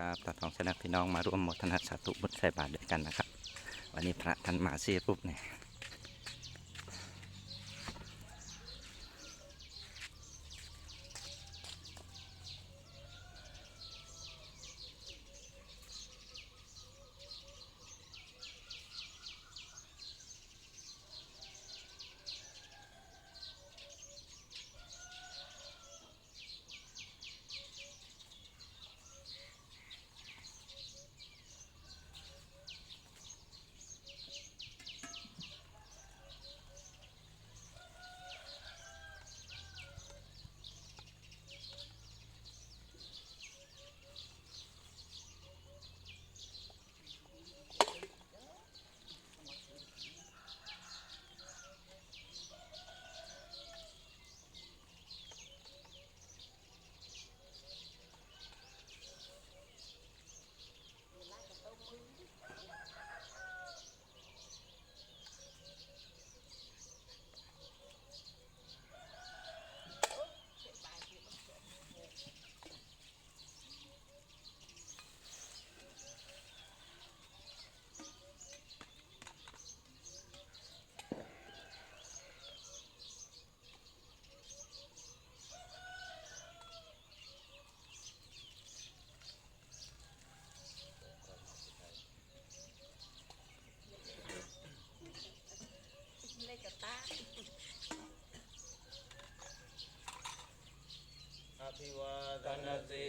ครับตาทองชนะพี่น้องมาร่วมโมทนาสาธุบุญใส่บาตรด้วยกันนะครับ วันนี้พระท่านมาซีรูปเนี่ย ಸಹಸ್ರೇ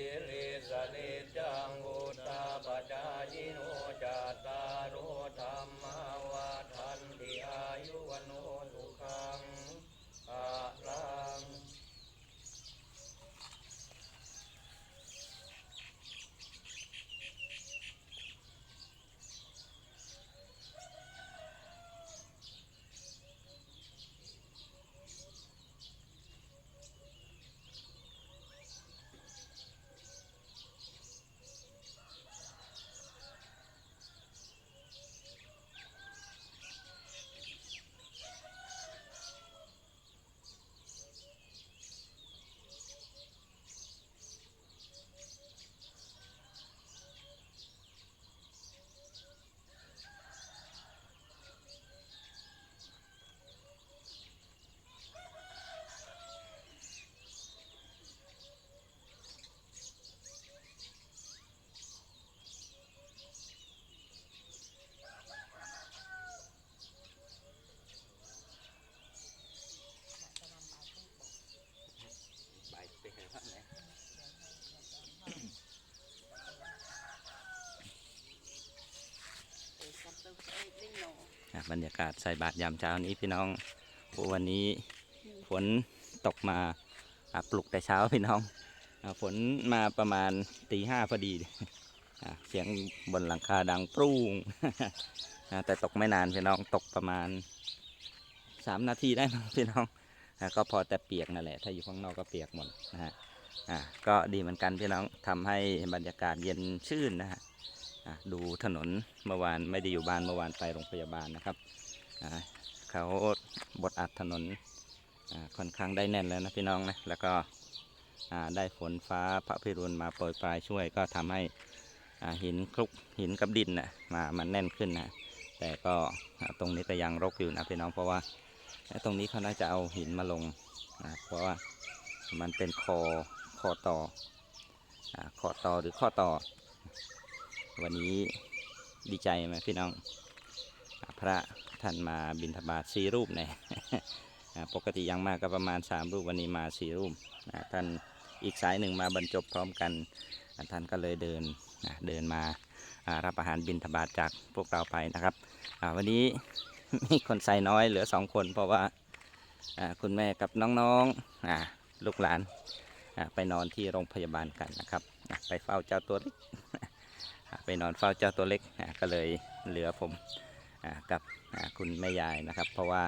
บรรยากาศใส่บาตรยามเช้านี้พี่น้องวันนี้ฝนตกมาปลุกแต่เช้าพี่น้องฝนมาประมาณตีห้าพอดีเสียงบนหลังคาดังปรุงอะแต่ตกไม่นานพี่น้องตกประมาณสามนาทีได้มั้งพี่น้องก็พอแต่เปียกนั่นแหละ ถ้าอยู่ข้างนอกก็เปียกหมดนะฮะก็ดีเหมือนกันพี่น้องทำให้บรรยากาศเย็นชื่นนะฮะ ดูถนนเมื่อวานไม่ได้อยู่บ้านเมื่อวานไปโรงพยาบาลนะครับเขาบดอัดถนนค่อนข้างได้แน่นแล้วนะพี่น้องนะแล้วก็ได้ฝนฟ้าพระพิรุณมาโปรยปลายช่วยก็ทำให้หินคลุกหินกับดินนะมามันแน่นขึ้นนะแต่ก็ตรงนี้ก็ยังรกอยู่นะพี่น้องเพราะว่าตรงนี้เขาน่าจะเอาหินมาลงนะเพราะว่ามันเป็นคอคอต่อคอต่อหรือข้อต่อ วันนี้ดีใจไหมพี่น้อง พระท่านมาบิณฑบาตสี่รูปเนี่ยอ่าปกติยังมากก็ประมาณสามรูปวันนี้มาสี่รูปท่านอีกสายหนึ่งมาบรรจบพร้อมกัน ท่านก็เลยเดินเดินมารับอาหารบิณฑบาตจากพวกเราไปนะครับวันนี้มีคนใส่น้อยเหลือสองคนเพราะว่าคุณแม่กับน้องๆอ่าลูกหลานไปนอนที่โรงพยาบาลกันนะครับ ไปเฝ้าเจ้าตัวเล็ก ไปนอนเฝ้าเจ้าตัวเล็กก็เลยเหลือผมอกับคุณแม่ยายนะครับ เพราะว่า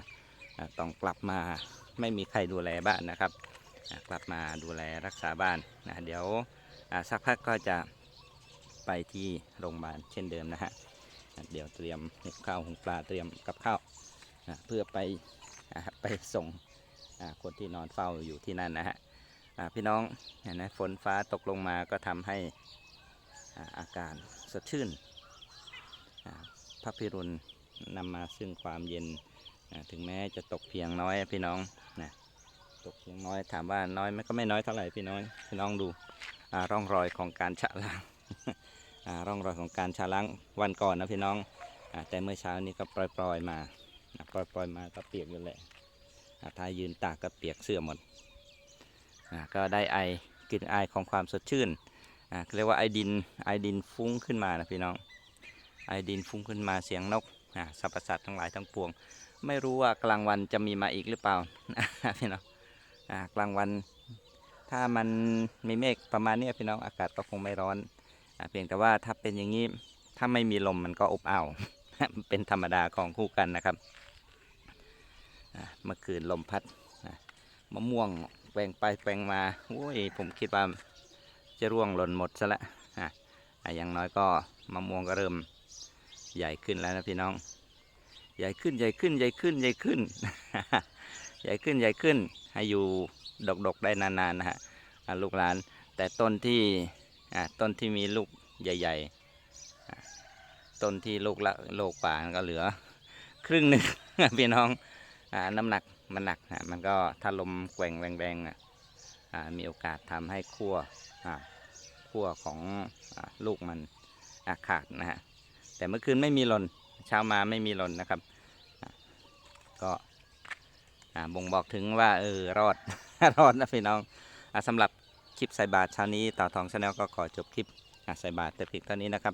ต้องกลับมาไม่มีใครดูแลบ้านนะครับ กลับมาดูแลรักษาบ้านนะเดี๋ยวสักพักก็จะไปที่โรงพยาบาลเช่นเดิมนะฮะเดี๋ยวเตรียมหุงข้าวหุงปลาเตรียมกับข้าวเพื่อไปไปส่งคนที่นอนเฝ้าอยู่ที่นั่นนะฮะพี่น้องเห็นไหมฝนฟ้าตกลงมาก็ทำให้ อากาศสดชื่นพระพิรุณนำมาซึ่งความเย็นถึงแม้จะตกเพียงน้อยพี่น้องนะตกเพียงน้อยถามว่าน้อยไหมก็ไม่น้อยเท่าไหร่พี่น้องพี่น้องดูร่องรอยของการชะล้างร่องรอยของการชะล้างวันก่อนนะพี่น้องอแต่เมื่อเช้านี้ก็ปล่อยๆมาปล่อยๆมาก็เปียกอยู่แหละถ้ายืนตากก็เปียกเสื้อหมดอก็ได้ไอกลิ่นอายของความสดชื่น อ่าเรียกว่าไอดินไอดินฟุ้งขึ้นมานะพี่น้อง ไอดินฟุ้งขึ้นมาเสียงนกอ่าสรรพสัตว์ทั้งหลายทั้งปวง ไม่รู้ว่ากลางวันจะมีมาอีกหรือเปล่าพี่น้องอ่ากลางวัน ถ้ามันมีเมฆประมาณนี้พี่น้องอากาศก็คงไม่ร้อนอ่าเพียงแต่ว่าถ้าเป็นอย่างนี้ถ้าไม่มีลมมันก็อบอ้าวเป็นธรรมดาของคู่กันนะครับเมื่อคืนลมพัดมะม่วงแกว่งไปแกว่งมาโอ้ยผมคิดว่า จะร่วงหล่นหมดซะละอะอย่างน้อยก็มะม่วงก็เริ่มใหญ่ขึ้นแล้วนะพี่น้อง ใหญ่ขึ้นใหญ่ขึ้นใหญ่ขึ้นใหญ่ขึ้น ใหญ่ขึ้นใหญ่ขึ้น ให้อยู่ดกๆได้นานๆนะฮะลูกหลาน แต่ต้นที่อ่าต้นที่มีลูกใหญ่ๆ ต้นที่ลูกละโลกป่าก็เหลือ ครึ่งหนึ่งพี่น้องอาน้ำหนักมันหนักอะมันก็ถ้าลมแกว่งแรงๆอะมีโอกาสทำให้ขั้วอ่า ขั้วของอลูกมันาขาดนะฮะแต่เมื่อคืนไม่มีหล่นเช้ามาไม่มีหล่นนะครับ ก็บ่งบอกถึงว่าเออรอดรอดนะพี่น้องอสำหรับคลิปใส่บาทเช้านี้ต่อทองชาแนลก็ขอจบคลิปใส่บาทแต่เพียงเท่านี้นะครับ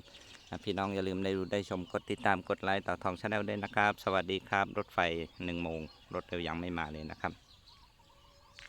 พี่น้องอย่าลืมได้ดูได้ชมกดติดตามกดไลค์ต่อทองชาแนลด้วยนะครับ สวัสดีครับ รถไฟหนึ่งโมงรถเร็วยังไม่มาเลยนะครับ